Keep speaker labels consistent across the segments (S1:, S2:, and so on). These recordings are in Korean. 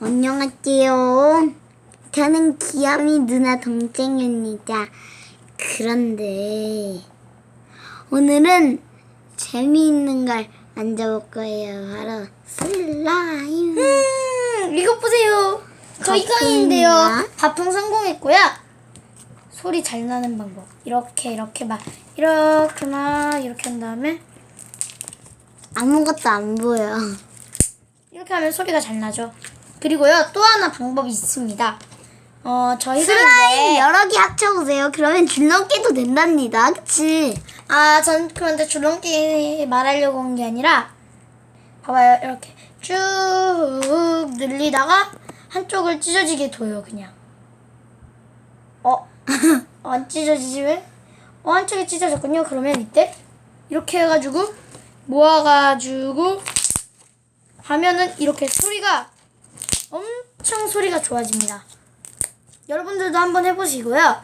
S1: 안녕하세요. 저는 귀염이 누나 동생입니다. 그런데 오늘은 재미있는 걸 만져볼 거예요. 바로 슬라임.
S2: 음, 이것 보세요. 저 이강인데요.
S1: 바풍이야?
S2: 바풍 성공했고요. 소리 잘 나는 방법. 이렇게 이렇게 막 이렇게 막 이렇게 한 다음에
S1: 아무것도 안 보여.
S2: 이렇게 하면 소리가 잘 나죠. 그리고요 또 하나 방법이 있습니다. 어 저희가
S1: 슬라임 여러 개 합쳐보세요. 그러면 줄넘기도 된답니다. 그치?
S2: 아, 전 그런데 줄넘기 말하려고 한 게 아니라 봐봐요. 이렇게 쭉 늘리다가 한쪽을 찢어지게 둬요, 그냥. 어? 안 찢어지지 왜? 어, 한쪽이 찢어졌군요. 그러면 이때 이렇게 해가지고 모아가지고 하면은 이렇게 소리가 엄청 소리가 좋아집니다. 여러분들도 한번 해보시고요.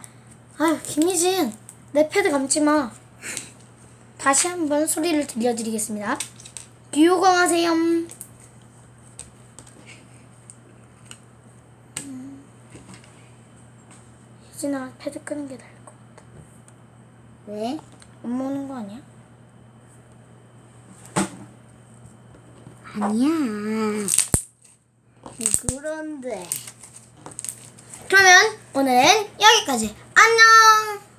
S2: 아유, 김희진, 내 패드 감지 마. 다시 한번 소리를 들려드리겠습니다. 귀요광하세요. 음. 희진아, 패드 끄는 게 나을 것 같아.
S1: 왜?
S2: 엄마 오는 거 아니야?
S1: 아니야. 그런데.
S2: 그러면 오늘은 여기까지. 안녕!